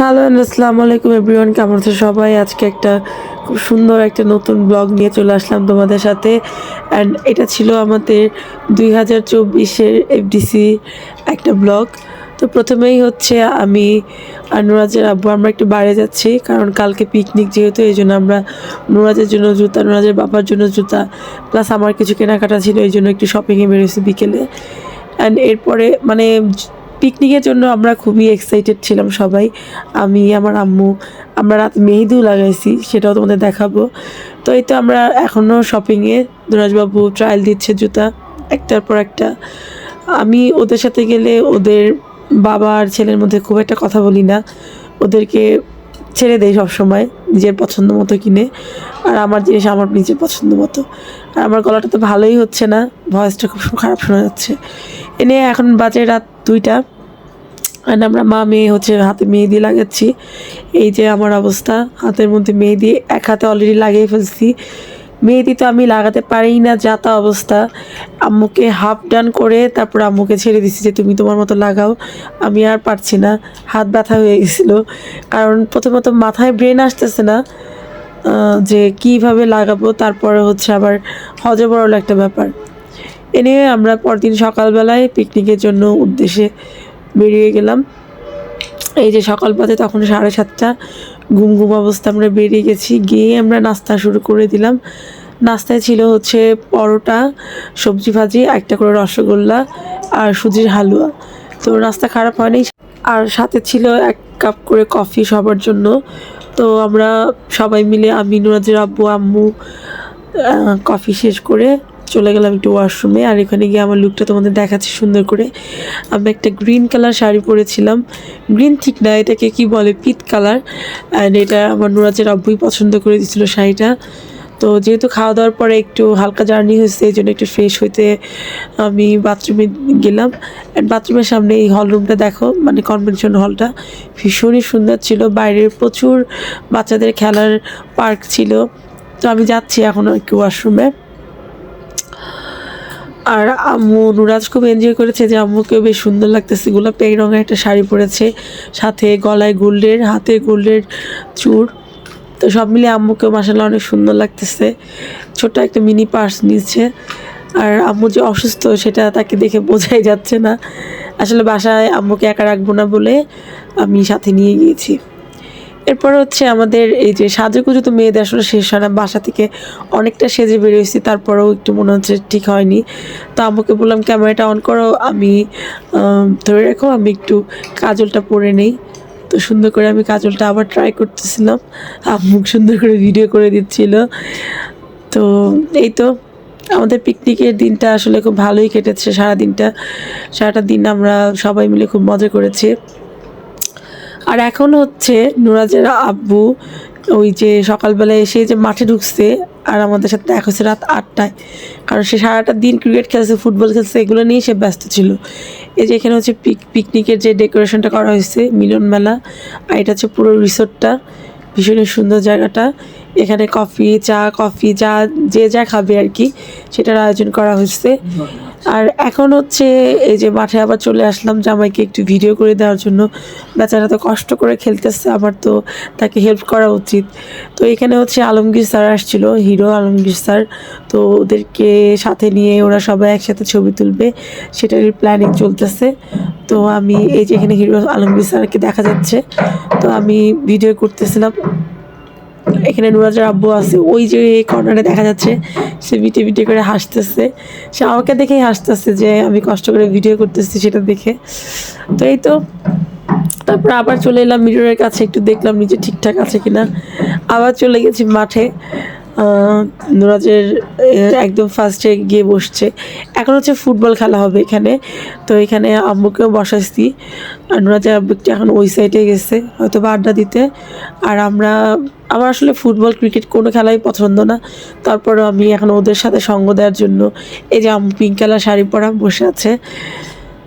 Hello আসসালামু আলাইকুম everyone কেমন আছো সবাই? আজকে একটা খুব সুন্দর একটা নতুন ব্লগ নিয়ে চলে আসলাম তোমাদের সাথে। অ্যান্ড এটা ছিল আমাদের দুই হাজার চব্বিশের এফডিসি একটা ব্লগ তো প্রথমেই হচ্ছে আমি নুরাজের আব্বু, আমরা একটু বাইরে যাচ্ছি, কারণ কালকে পিকনিক যেহেতু, এই জন্য আমরা নুরাজের জন্য জুতা, নুরাজের বাবার জন্য জুতা প্লাস আমার কিছু কেনাকাটা ছিল, এই জন্য একটু শপিংয়ে বেরোছি বিকেলে। অ্যান্ড এরপরে মানে পিকনিকের জন্য আমরা খুবই এক্সাইটেড ছিলাম সবাই। আমি, আমার আম্মু, আমরা রাত মেহেদিও লাগাইছি, সেটাও তোমাদের দেখাবো। তো এই তো আমরা এখনও শপিংয়ে দুরাজবাবু ট্রায়াল দিচ্ছে জুতা, একটার পর একটা। আমি ওদের সাথে গেলে ওদের বাবা আর ছেলের মধ্যে খুব একটা কথা বলি না। ওদেরকে ছেড়ে দেয় সবসময়, নিজের পছন্দ মতো কিনে। আর আমার জিনিস আমার নিজের পছন্দ মতো। আর আমার গলাটা তো ভালোই হচ্ছে না ভয়েসটা খুব খারাপ শোনা যাচ্ছে। এনে এখন বাজে রাত দুইটা। আর আমরা মা মেয়ে হচ্ছে হাতে মেহেদি লাগাচ্ছি। এই যে আমার অবস্থা, হাতের মধ্যে মেহেদি, এক হাতে অলরেডি লাগিয়ে ফেলছি। মেহেদি তো আমি লাগাতে পারি না, যা তা অবস্থা। আম্মুকে হাফ ডান করে তারপর আম্মুকে ছেড়ে দিছি যে, তুমি তোমার মতো লাগাও। আমি আর পারছি না, হাত ব্যথা হয়ে গেছিল। কারণ প্রথমত মাথায় ব্রেন আসতেছে না যে কীভাবে লাগাবো, তারপরে হচ্ছে আবার হজবরল একটা ব্যাপার। এ নিয়ে আমরা পরদিন সকালবেলায় পিকনিকের জন্য উদ্দেশ্যে বেরিয়ে গেলাম। এই যে সকাল পথে তখন সাড়ে সাতটা, ঘুম ঘুম অবস্থা আমরা বেরিয়ে গেছি। গিয়ে আমরা নাস্তা শুরু করে দিলাম। নাস্তায় ছিল হচ্ছে পরোটা, সবজি ভাজি, একটা করে রসগোল্লা আর সুজির হালুয়া। তো নাস্তা খারাপ হয়নি। আর সাথে ছিল এক কাপ করে কফি সবার জন্য। তো আমরা সবাই মিলে, আমি, নুরাজের আব্বু, আম্মু কফি শেষ করে চলে গেলাম একটু ওয়াশরুমে, আর এখানে গিয়ে আমার লুকটা তোমাদের দেখাচ্ছি সুন্দর করে। আমি একটা গ্রিন কালার শাড়ি পরেছিলাম। গ্রিন ঠিক না, এটাকে কি বলে? পিত কালার অ্যান্ড এটা আমার নুরাজের আব্বুই পছন্দ করে দিয়েছিল শাড়িটা। তো যেহেতু খাওয়া দাওয়ার পরে একটু হালকা জার্নি হয়েছে, এই জন্য একটু ফ্রেশ হইতে আমি বাথরুমে গেলাম। অ্যান্ড বাথরুমের সামনে এই হল রুমটা দেখো মানে কনভেনশন হলটা ভীষণই সুন্দর ছিল। বাইরের প্রচুর বাচ্চাদের খেলার পার্ক ছিল। তো আমি যাচ্ছি এখনও একটু ওয়াশরুমে আর আম্মু নুরাজ খুব এনজয় করেছে যে আম্মুকেও বেশ সুন্দর লাগতেছে। গোলাপি রঙের একটা শাড়ি পরেছে, সাথে গলায় গোল্ডের, হাতে গোল্ডের চূড় তো সব মিলিয়ে আম্মুকেও মাসাল্লাহ অনেক সুন্দর লাগতেছে। ছোট একটা মিনি পার্স নিচ্ছে। আর আম্মু যে অসুস্থ, সেটা তাকে দেখে বোঝাই যাচ্ছে না। আসলে বাসায় আম্মুকে একা রাখব না বলে আমি সাথে নিয়ে গিয়েছি। এরপর হচ্ছে আমাদের এই যে সাজুগুজু তো মেয়েদের আসলে শেষ হয় না। বাসা থেকে অনেকটা সেজে বেরিয়েছি, তারপরেও একটু মনে হচ্ছে ঠিক হয়নি। তো আমাকে বললাম, ক্যামেরাটা অন করো, আমি ধরে রাখো, আমি একটু কাজলটা পরে নেই। তো সুন্দর করে আমি কাজলটা আবার ট্রাই করতেছিলাম। আম্মু সুন্দর করে ভিডিও করে দিচ্ছিল। তো এই তো, আমাদের পিকনিকের দিনটা আসলে খুব ভালোই কেটেছে। সারা দিনটা সারাটা দিন আমরা সবাই মিলে খুব মজা করেছি। আর এখন হচ্ছে নুরাজের আব্বু ওই যে সকালবেলা এসে যে মাঠে ঢুকছে আর আমাদের সাথে দেখা হচ্ছে রাত আটটায়। কারণ সে সারাটা দিন ক্রিকেট খেলছে ফুটবল খেলছে, এগুলো নিয়েই সে ব্যস্ত ছিল। এই যে এখানে হচ্ছে পিক পিকনিকের যে ডেকোরেশনটা করা হয়েছে, মিলন মেলা, আর এটা হচ্ছে পুরো রিসোর্টটা ভীষণই সুন্দর জায়গাটা। এখানে কফি চা কফি যা, যে যা খাবে আর কি, সেটার আয়োজন করা হয়েছে। আর এখন হচ্ছে এই যে মাঠে আবার চলে আসলাম জামাইকে একটু ভিডিও করে দেওয়ার জন্য। বেচারা তো কষ্ট করে খেলতেছে, আমার তো তাকে হেল্প করা উচিত। তো এখানে হচ্ছে আলমগীর স্যার আসছিল হিরো আলমগীর স্যার তো ওদেরকে সাথে নিয়ে ওরা সবাই একসাথে ছবি তুলবে সেটারই প্ল্যানিং চলতেছে। তো আমি এই যে এখানে হিরো আলমগীর স্যারকে দেখা যাচ্ছে, তো আমি ভিডিও করতেছিলাম। এখানে নুরাজের আব্বু আছে, ওই যে কর্নারে দেখা যাচ্ছে, সে বিটে বিটে করে হাসতেছে। সে আমাকে দেখেই হাসতেছে যে আমি কষ্ট করে ভিডিও করতেছি সেটা দেখে। তো এই তো, তারপর আবার চলে এলাম মিররের কাছে, একটু দেখলাম নিজে ঠিকঠাক আছে কিনা। আবার চলে গেছি মাঠে। নুরাজের একদম ফার্স্টে গিয়ে বসছে। এখন হচ্ছে ফুটবল খেলা হবে এখানে। তো এখানে আম্মুকেও বসাইছি। আর নুরাজের আব্বু এখন ওই সাইডে গেছে হয়তো বা আড্ডা দিতে। আর আমরা, আমার আসলে ফুটবল ক্রিকেট কোনো খেলাই পছন্দ না। তারপরেও আমি এখন ওদের সাথে সঙ্গ দেওয়ার জন্য এই যে আম্মু পিঙ্ক কালার শাড়ি পরা বসে আছে।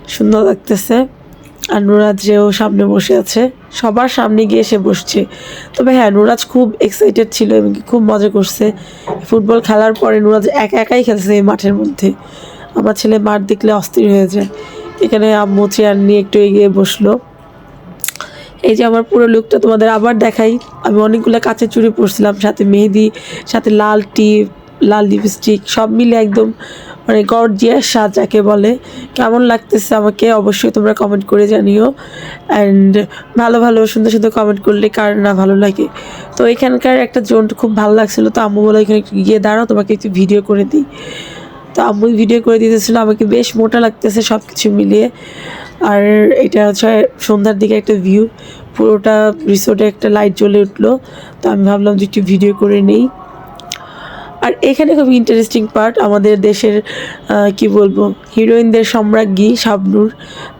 সুন্দর লাগতেছে। আর নুরাজ যেও সামনে বসে আছে। সবার সামনে গিয়ে সে বসছে। তবে হ্যাঁ নুরাজ খুব এক্সাইটেড ছিল এবং খুব মজা করছে। ফুটবল খেলার পরে নুরাজ একা একাই খেলছে এই মাঠের মধ্যে। আমার ছেলে মাঠ দেখলে অস্থির হয়ে যায়। এখানে আম্মু চেয়ার নিয়ে একটু এগিয়ে বসল। এই যে আমার পুরো লুকটা তোমাদের আবার দেখাই। আমি অনেকগুলো কাঁচের চুড়ি পরছিলাম, সাথে মেহেদি, সাথে লাল টিপ লাল লিপস্টিক সব মিলে একদম মানে গর্জিয়াস সাজ যাকে বলে। কেমন লাগতেছে আমাকে অবশ্যই তোমরা কমেন্ট করে জানিও। অ্যান্ড ভালো ভালো সুন্দর সুন্দর কমেন্ট করলে কার না ভালো লাগে। তো এখানকার একটা জোন খুব ভালো লাগছিল। তো আম্মু বলে, এখানে গিয়ে দাঁড়াও, তোমাকে একটু ভিডিও করে দিই। তো আম্মু ভিডিও করে দিতেছিল। আমাকে বেশ মোটা লাগতেছে সব কিছু মিলিয়ে। আর এটা হচ্ছে সন্ধ্যার দিকে একটা ভিউ পুরোটা রিসোর্টে একটা লাইট জ্বলে উঠল। তো আমি ভাবলাম যে একটু ভিডিও করে নেই। আর এখানে খুব ইন্টারেস্টিং পার্ট আমাদের দেশের কি বলব হিরোইনদের সম্রাজ্ঞী শাবনূর।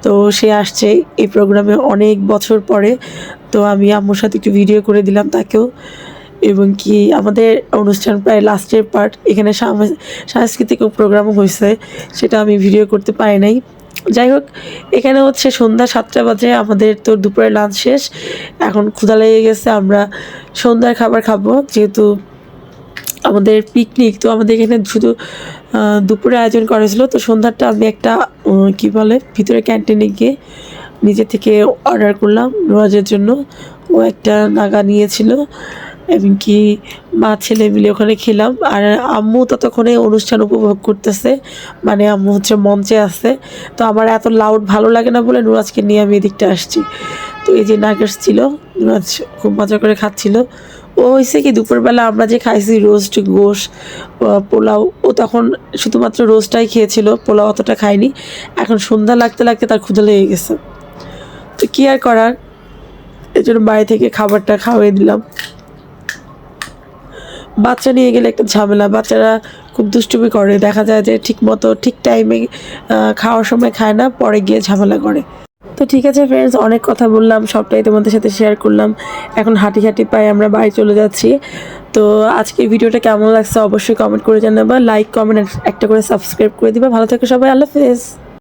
তো সে আসছে এই প্রোগ্রামে অনেক বছর পরে। তো আমি আম্মুর সাথে একটু ভিডিও করে দিলাম তাকেও। এবং কি আমাদের অনুষ্ঠান প্রায় লাস্টের পার্ট এখানে সাংস্কৃতিক প্রোগ্রামও হয়েছে, সেটা আমি ভিডিও করতে পারি নাই। যাই হোক, এখানে হচ্ছে সন্ধ্যা সাতটা বাজে, আমাদের তো দুপুরে লাঞ্চ শেষ। এখন ক্ষুধা লেগে গেছে, আমরা সন্ধ্যার খাবার খাব, যেহেতু আমাদের পিকনিক তো আমাদের এখানে শুধু দুপুরে আয়োজন করা হয়েছিল। তো সন্ধ্যাটা আমি একটা কি বলে, ভিতরে ক্যান্টিনে গিয়ে নিজে থেকে অর্ডার করলাম রোয়াজের জন্য। ও একটা নাগা নিয়েছিল, এবং কি মা, ছেলে মিলে ওখানে খেলাম। আর আম্মু ততক্ষণে অনুষ্ঠান উপভোগ করতেছে মানে আম্মু হচ্ছে মঞ্চে আছে। তো আমার এত লাউড ভালো লাগে না বলে নুরাজকে নিয়ে আমি এদিকটা আসছি। তো এই যে নাগেটস ছিল খুব মজা করে খাচ্ছিল। ও হয়েছে কি, দুপুরবেলা আমরা যে খাইছি রোস্ট গোশ পোলাও, ও তখন শুধুমাত্র রোস্টটাই খেয়েছিল, পোলাও অতটা খায়নি। এখন সন্ধ্যা লাগতে লাগতে তার ক্ষুদা লেগে গেছে। তো কী আর করার? এই জন্য বাড়ি থেকে খাবারটা খাওয়াই দিলাম। বাচ্চা নিয়ে গেলে একটা ঝামেলা, বাচ্চারা খুব দুষ্টুমি করে। দেখা যায় যে ঠিক মতো ঠিক টাইমে খাওয়ার সময় খায় না, পরে গিয়ে ঝামেলা করে। তো ঠিক আছে ফ্রেন্ডস অনেক কথা বললাম, সবটাই তোমাদের সাথে শেয়ার করলাম। এখন হাঁটি হাঁটি পায়ে আমরা বাড়ি চলে যাচ্ছি। তো আজকে ভিডিওটা কেমন লাগছে অবশ্যই কমেন্ট করে জানাবা। লাইক কমেন্ট একটা করে সাবস্ক্রাইব করে দিবা। ভালো থাকে সবাই, আল্লাহ হাফেজ।